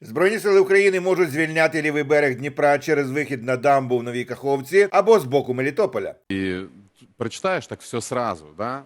Збройні сили України можуть звільняти лівий берег Дніпра через вихід на дамбу в Новій Каховці або з боку Мелітополя. И прочитаешь так все сразу, да,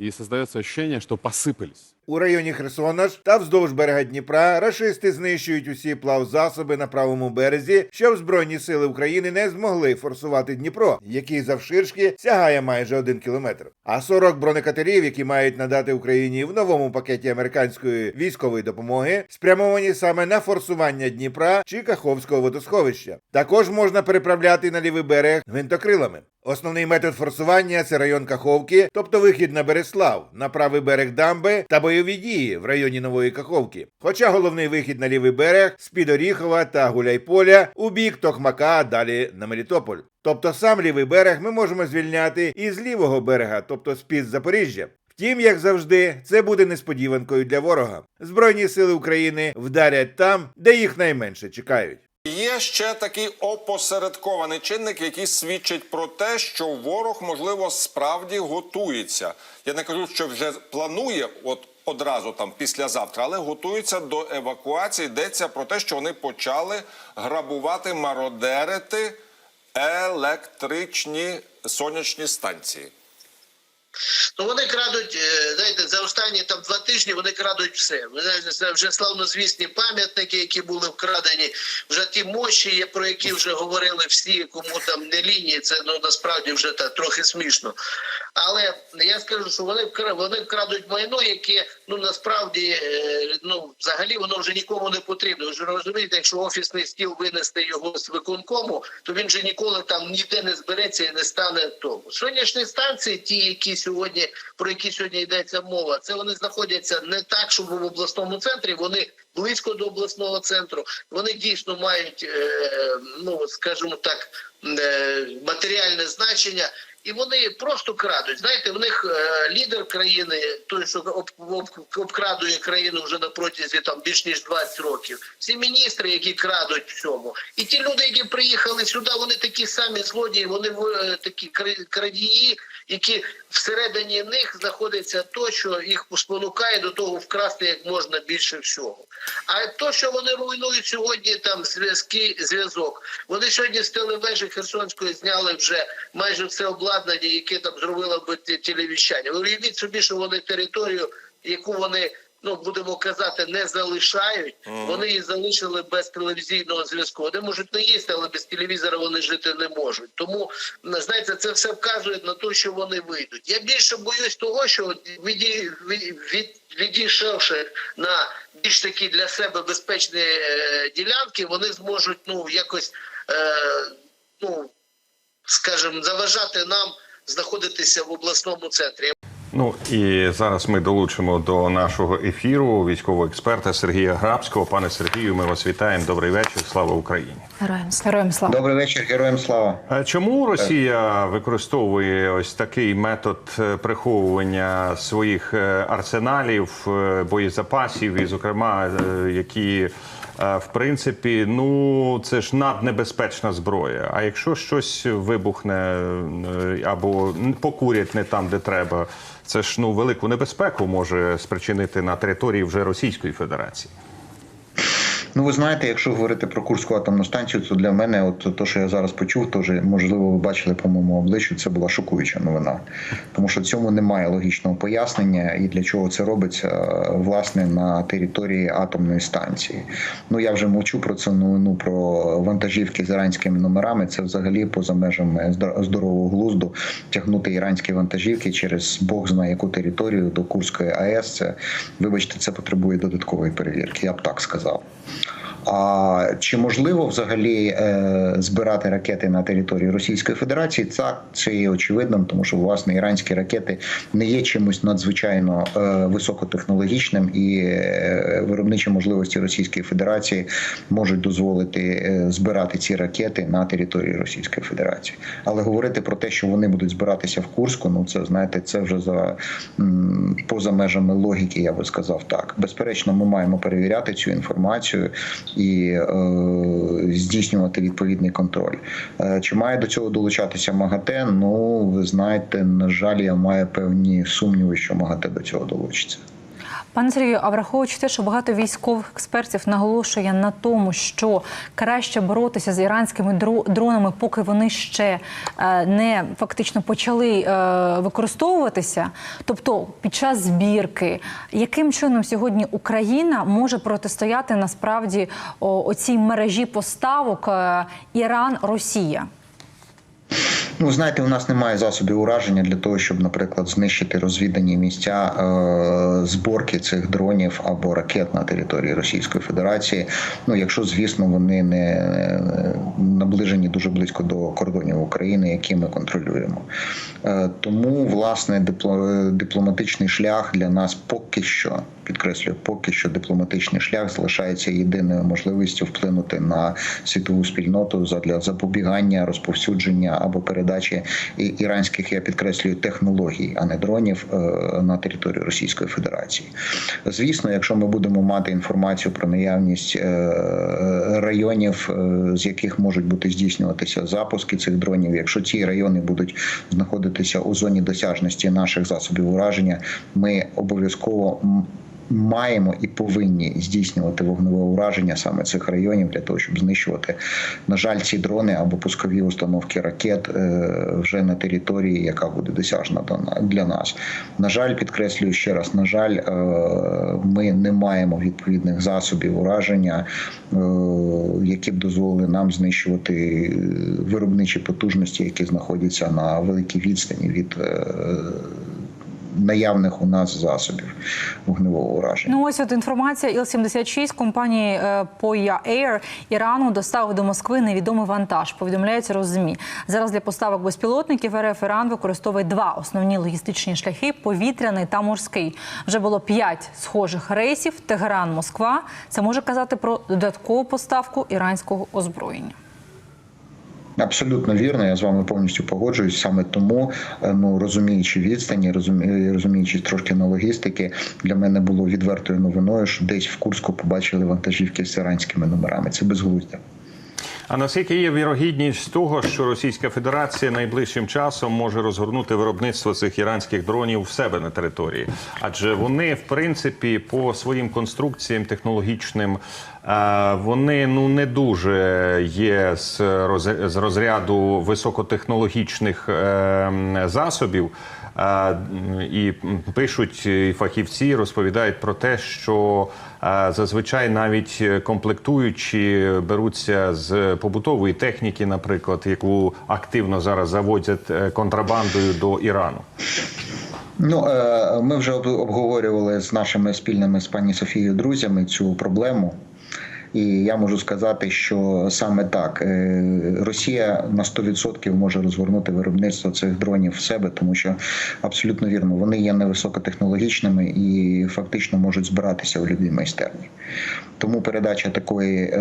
и создается ощущение, что посыпались. У районі Херсона ж та вздовж берега Дніпра рашисти знищують усі плавзасоби на правому березі, щоб збройні сили України не змогли форсувати Дніпро, який завширшки сягає майже один кілометр. А 40 бронекатерів, які мають надати Україні в новому пакеті американської військової допомоги, спрямовані саме на форсування Дніпра чи Каховського водосховища. Також можна переправляти на лівий берег гвинтокрилами. Основний метод форсування це район Каховки, тобто вихід на Береслав, на правий берег дамби та бойові дії в районі Нової Каховки. Хоча головний вихід на лівий берег з-під Оріхова та Гуляйполя у бік Токмака, а далі на Мелітополь. Тобто сам лівий берег ми можемо звільняти і з лівого берега, тобто з-під Запоріжжя. Втім, як завжди, це буде несподіванкою для ворога. Збройні сили України вдарять там, де їх найменше чекають. Є ще такий опосередкований чинник, який свідчить про те, що ворог, можливо, справді готується. Я не кажу, що вже планує от одразу там післязавтра, але готується до евакуації. Йдеться про те, що вони почали грабувати, мародерити електричні сонячні станції. Ну вони крадуть, е, знаєте, за останні там два тижні вони крадуть все. Ви знаєте, це вже славнозвісні пам'ятники, які були вкрадені, вже ті мощі, про які вже говорили всі, кому там не лінії. Це ну насправді вже так трохи смішно. Але я скажу, що вони вони вкрадуть майно, яке ну насправді е, ну взагалі воно вже нікому не потрібно. Ви ж розумієте, якщо офісний стіл винести його з виконкому, то він же ніколи там ніде не збереться і не стане тому. Сонячні станції, ті, які сьогодні про які сьогодні йдеться мова, це вони знаходяться не так, щоб в обласному центрі. Вони близько до обласного центру. Вони дійсно мають, е, ну скажімо так, е, матеріальне значення. І вони просто крадуть. Знаєте, в них е, лідер країни, той, що об, об, обкрадує країну вже на протязі там більш ніж 20 років. Всі міністри, які крадуть в цьому, і ті люди, які приїхали сюди, вони такі самі злодії, вони е, такі кра- крадії, які всередині них знаходиться то, що їх спонукає до того вкрасти як можна більше всього. А то, що вони руйнують сьогодні, там зв'язки, зв'язок. Вони сьогодні з телевежі Херсонської зняли вже майже все обладнання, яке там зробило би те- телевіщання. Ви Уявіть собі, що вони територію, яку вони. Ну, будемо казати, не залишають. Вони її залишили без телевізійного зв'язку. Вони можуть не їсти, але без телевізора вони жити не можуть. Тому знаєте, це все вказує на те, що вони вийдуть. Я більше боюсь того, що от віді, від, від, відійшовши на більш такі для себе безпечні е, ділянки, вони зможуть ну якось е, ну скажімо, заважати нам знаходитися в обласному центрі. Ну і зараз ми долучимо до нашого ефіру військового експерта Сергія Грабського. Пане Сергію, ми вас вітаємо. Добрий вечір. Слава Україні. Героям слава. Героям слава. Добрий вечір, героям слава. Чому Росія використовує ось такий метод е, приховування своїх е, арсеналів, е, боєзапасів, і, зокрема, які в принципі, ну це ж наднебезпечна зброя. А якщо щось вибухне е, або покурять не там, де треба, це ж ну велику небезпеку може спричинити на території вже Російської Федерації. Ну ви знаєте, якщо говорити про Курську атомну станцію, то для мене, от то, що я зараз почув, то вже можливо ви бачили по моєму обличчю, це була шокуюча новина, тому що цьому немає логічного пояснення і для чого це робиться власне на території атомної станції. Ну я вже мовчу про цю новину про вантажівки з іранськими номерами. Це взагалі поза межами здор- здорового глузду тягнути іранські вантажівки через Бог знає яку територію до Курської АЕС. Це вибачте, це потребує додаткової перевірки. Я б так сказав. А чи можливо взагалі е, збирати ракети на території Російської Федерації? Так, це є очевидним, тому що власне іранські ракети не є чимось надзвичайно е, високотехнологічним, і е, виробничі можливості Російської Федерації можуть дозволити е, збирати ці ракети на території Російської Федерації. Але говорити про те, що вони будуть збиратися в Курську, ну це знаєте, це вже за м, поза межами логіки, я би сказав так. Безперечно, ми маємо перевіряти цю інформацію і е, здійснювати відповідний контроль. Е, чи має до цього долучатися МАГАТЕ? Ну ви знаєте, на жаль, я маю певні сумніви, що МАГАТЕ до цього долучиться. Пане Сергію, а враховуючи те, що багато військових експертів наголошує на тому, що краще боротися з іранськими дро- дронами, поки вони ще е, не фактично почали е, використовуватися. Тобто, під час збірки, яким чином сьогодні Україна може протистояти насправді оцій мережі поставок е, Іран-Росія? Ну, знаєте, у нас немає засобів ураження для того, щоб, наприклад, знищити розвідані місця е, зборки цих дронів або ракет на території Російської Федерації. Ну, якщо, звісно, вони не наближені дуже близько до кордонів України, які ми контролюємо. Е, тому, власне, дипло- дипломатичний шлях для нас поки що підкреслюю, поки що дипломатичний шлях залишається єдиною можливістю вплинути на світову спільноту задля запобігання, розповсюдження або передачі і- іранських, я підкреслюю, технологій, а не дронів е, на територію Російської Федерації. Звісно, якщо ми будемо мати інформацію про наявність е, районів, е, з яких можуть бути здійснюватися запуски цих дронів, якщо ці райони будуть знаходитися у зоні досяжності наших засобів ураження, ми обов'язково маємо і повинні здійснювати вогневе ураження саме цих районів для того, щоб знищувати, на жаль, ці дрони або пускові установки ракет е, вже на території, яка буде досяжна до на- для нас. На жаль, підкреслюю ще раз, на жаль, е, ми не маємо відповідних засобів ураження, е, які б дозволили нам знищувати виробничі потужності, які знаходяться на великій відстані від. Наявних у нас засобів вогневого ураження. Ну ось от інформація Іл-76 компанії е, Poya Air Ірану доставив до Москви невідомий вантаж. Повідомляється розумі. Зараз для поставок безпілотників РФ Іран використовує два основні логістичні шляхи: повітряний та морський. Вже було п'ять схожих рейсів. Тегеран, Москва. Це може казати про додаткову поставку іранського озброєння. Абсолютно вірно, я з вами повністю погоджуюсь. Саме тому, е, ну розуміючи відстані, розумі- розуміючи трошки на логістики, для мене було відвертою новиною, що десь в Курську побачили вантажівки з іранськими номерами. Це безглуздя. А наскільки є вірогідність того, що Російська Федерація найближчим часом може розгорнути виробництво цих іранських дронів в себе на території? Адже вони, в принципі, по своїм конструкціям технологічним, е, вони ну не дуже є з розряду високотехнологічних е, засобів. Е, І пишуть і фахівці, розповідають про те, що зазвичай навіть комплектуючі беруться з побутової техніки, наприклад, яку активно зараз заводять е, контрабандою до Ірану. Ну е, ми вже об- обговорювали з нашими спільними з пані Софією друзями цю проблему. І я можу сказати, що саме так е, Росія на 100% може розгорнути виробництво цих дронів в себе, тому що абсолютно вірно, вони є невисокотехнологічними і фактично можуть збиратися у любій майстерні. Тому передача такої е,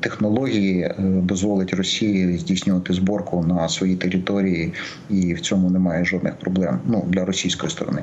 технології е, дозволить Росії здійснювати зборку на своїй території, і в цьому немає жодних проблем ну для російської сторони.